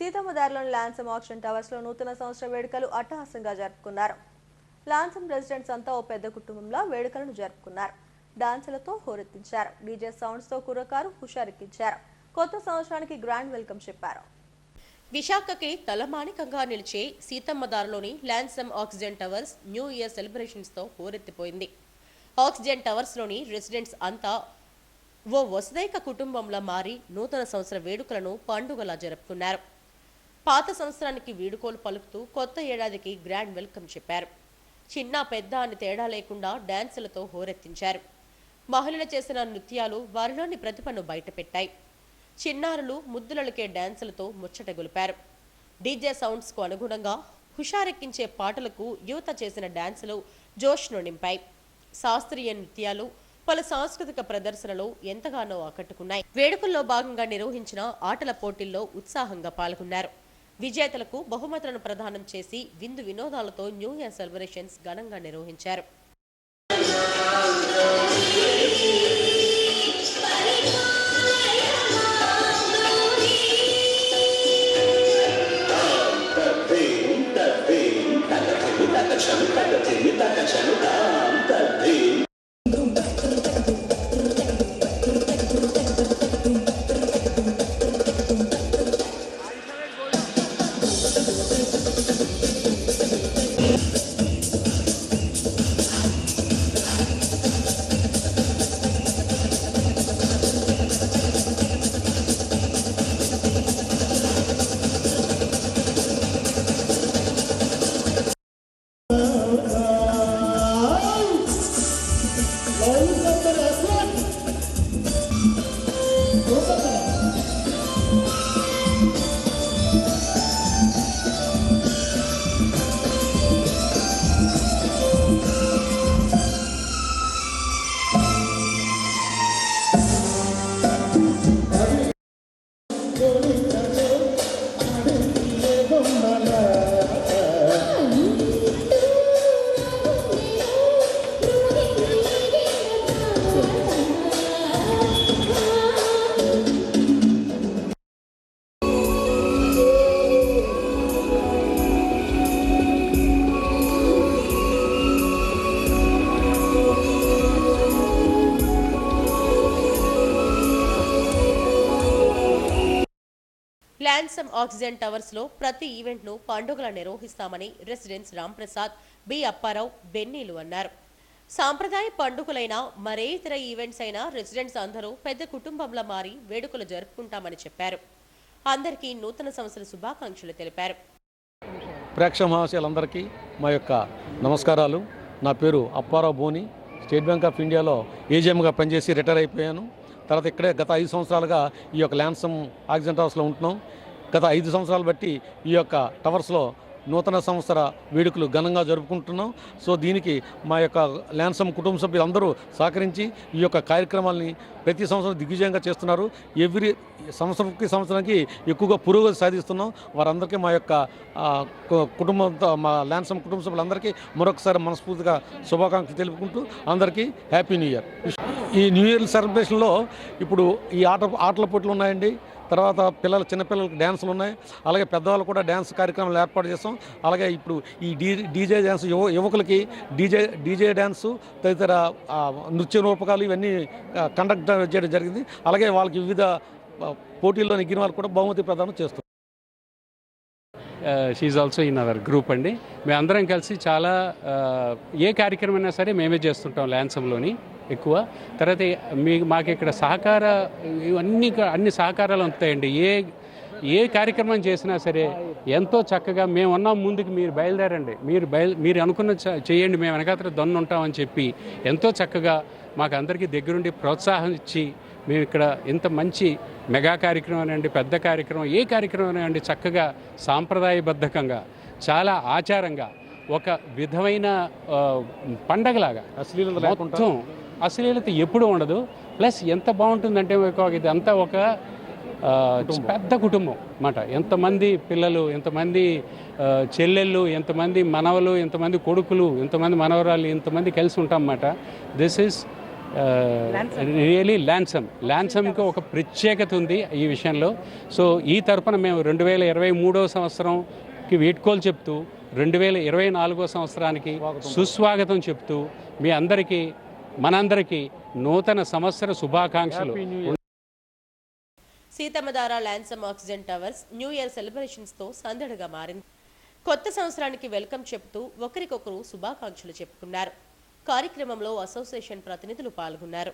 సీతమ్మదారిలోని Lansum auction టవర్స్లో నూతన సంవత్సర వేడుకలు అట్టహాసంగా జరుపుకున్నారు. లాన్సమ్ రెసిడెంట్స్ అంతా ఓ పెద్ద కుటుంబంలో వేడుకలను జరుపుకున్నారు. డాన్సులతో హోరెత్తించారు. డీజే సౌండ్స్తో కుర్రకారు హుషారెక్కించారు. కొత్త సంవత్సరానికి గ్రాండ్ వెల్కమ్ చెప్పారు. విశాఖకి తలమానికంగా నిలిచే సీతమ్మదారులోని Lansum oxygen towers new year సెలబ్రేషన్స్తో హోరెత్తిపోయింది. ఆక్సిజన్ టవర్స్లోని రెసిడెంట్స్ అంతా ఓ వసుదైక కుటుంబంలా మారి నూతన సంవత్సర వేడుకలను పండుగలా జరుపుకున్నారు. పాత సంవత్సరానికి వీడుకోలు పలుకుతూ కొత్త ఏడాదికి గ్రాండ్ వెల్కమ్ చెప్పారు. చిన్న పెద్ద అని తేడా లేకుండా డాన్సులతో హోరెత్తించారు. మహిళలు చేసిన నృత్యాలు వారిలోని ప్రతిభను బయటపెట్టాయి. చిన్నారులు ముద్దులకే డాన్సులతో ముచ్చట గొలిపారు. డీజే సౌండ్స్కు అనుగుణంగా హుషారెక్కించే పాటలకు యువత చేసిన డాన్సులు జోష్ను నింపాయి. శాస్త్రీయ నృత్యాలు పలు సాంస్కృతిక ప్రదర్శనలు ఎంతగానో ఆకట్టుకున్నాయి. వేడుకల్లో భాగంగా నిర్వహించిన ఆటల పోటీల్లో ఉత్సాహంగా పాల్గొన్నారు. విజేతలకు బహుమతులను ప్రదానం చేసి విందు వినోదాలతో న్యూ ఇయర్ సెలబ్రేషన్స్ ఘనంగా నిర్వహించారు. ల్యాన్సమ్ ఆక్సిజన్ టవర్స్లో ప్రతి ఈవెంట్ను పండుగల నిర్వహిస్తామని రెసిడెంట్స్ రాంప్రసాద్ బి అప్పారావు బెన్నీలు అన్నారు. సాంప్రదాయ పండుగలైన మరే ఇతర ఈవెంట్స్ అయినా రెసిడెంట్స్ అందరూ పెద్ద కుటుంబంలా మారి వేడుకలు జరుపుకుంటామని చెప్పారు. అందరికీ నూతన సంవత్సర శుభాకాంక్షలు తెలిపారు. ప్రేక్షక మహాశయులందరికీ మా యొక్క నమస్కారాలు. నా పేరు Apparao Boni. State Bank of ఇండియాలో ఏజీఎంగా పనిచేసి రిటైర్ అయిపోయాను. తర్వాత ఇక్కడే గత ఐదు సంవత్సరాలుగా ఈ యొక్క ల్యాన్సమ్ ఆక్సిజన్ టవర్స్లో ఉంటున్నాం. గత ఐదు సంవత్సరాలు బట్టి ఈ యొక్క టవర్స్లో నూతన సంవత్సర వేడుకలు ఘనంగా జరుపుకుంటున్నాం. సో దీనికి మా యొక్క ల్యాన్సమ్ కుటుంబ సభ్యులందరూ సహకరించి ఈ యొక్క కార్యక్రమాల్ని ప్రతి సంవత్సరం దిగ్విజయంగా చేస్తున్నారు. ఎవ్రీ సంవత్సరంకి సంవత్సరానికి ఎక్కువగా పురోగతి సాధిస్తున్నాం. వారందరికీ మా యొక్క కుటుంబంతో మా ల్యాన్సమ్ కుటుంబ సభ్యులందరికీ మరొకసారి మనస్ఫూర్తిగా శుభాకాంక్షలు తెలుపుకుంటూ అందరికీ హ్యాపీ న్యూ ఇయర్. ఈ న్యూ ఇయర్ సెలబ్రేషన్లో ఇప్పుడు ఈ ఆట ఆటల పోటీలు ఉన్నాయండి. తర్వాత పిల్లలు చిన్నపిల్లలకి డ్యాన్సులు ఉన్నాయి. అలాగే పెద్దవాళ్ళు కూడా డ్యాన్స్ కార్యక్రమాలు ఏర్పాటు చేస్తాం. అలాగే ఇప్పుడు ఈ డీ డీజే డ్యాన్స్ యువ యువకులకి డీజే డీజే డ్యాన్సు తదితర నృత్య రూపకాలు ఇవన్నీ కండక్ట్ చేయడం జరిగింది. అలాగే వాళ్ళకి వివిధ పోటీల్లో నెగ్గిన వాళ్ళు కూడా బహుమతి ప్రదానం చేస్తారు she also in our group అండి. మేమందరం కలిసి చాలా ఏ కార్యక్రమం అయినా సరే మేమే చేస్తుంటాం ల్యాన్సంలోని. ఎక్కువ. తర్వాత మీ మాకు ఇక్కడ సహకార ఇవన్నీ అన్ని సహకారాలు ఉంటాయండి ఏ ఏ కార్యక్రమం చేసినా సరే ఎంతో చక్కగా మేము ఉన్నాం ముందుకు మీరు బయలుదేరండి. మీరు బయలు మీరు అనుకున్న చేయండి మేము వెనకాతల దొన్ను ఉంటామని చెప్పి ఎంతో చక్కగా మాకు అందరికీ దగ్గరుండి ప్రోత్సాహం ఇచ్చి మేము ఇక్కడ ఇంత మంచి మెగా కార్యక్రమం అనండి పెద్ద కార్యక్రమం ఏ కార్యక్రమం అనండి చక్కగా సాంప్రదాయబద్ధకంగా చాలా ఆచారంగా ఒక విధమైన పండగలాగా మొత్తం అశ్లీలత ఎప్పుడు ఉండదు. ప్లస్ ఎంత బాగుంటుందంటే ఇదంతా ఒక పెద్ద కుటుంబం అన్నమాట. ఎంతమంది పిల్లలు ఎంతమంది చెల్లెళ్ళు ఎంతమంది మనవలు ఎంతమంది కొడుకులు ఎంతమంది మనవరాలు ఎంతమంది కలిసి ఉంటాం అన్నమాట. దిస్ ఈస్ రియలీ ల్యాన్సమ్ ల్యాన్సమ్కి ఒక ప్రత్యేకత ఉంది ఈ విషయంలో. సో ఈ తరపున మేము రెండు వేల ఇరవై మూడో సంవత్సరంకి వీడ్కోలు చెప్తూ రెండు వేల ఇరవై నాలుగో సంవత్సరానికి సుస్వాగతం చెప్తూ మీ అందరికీ మనందరికీ నూతన సంవత్సర శుభాకాంక్షలు. Seethammadhara Lansum oxygen towers new year సెలబ్రేషన్స్తో సందడిగా మారింది. కొత్త సంవత్సరానికి వెల్కమ్ చెప్తూ ఒకరికొకరు శుభాకాంక్షలు చెప్పుకున్నారు. కార్యక్రమంలో అసోసియేషన్ ప్రతినిధులు పాల్గొన్నారు.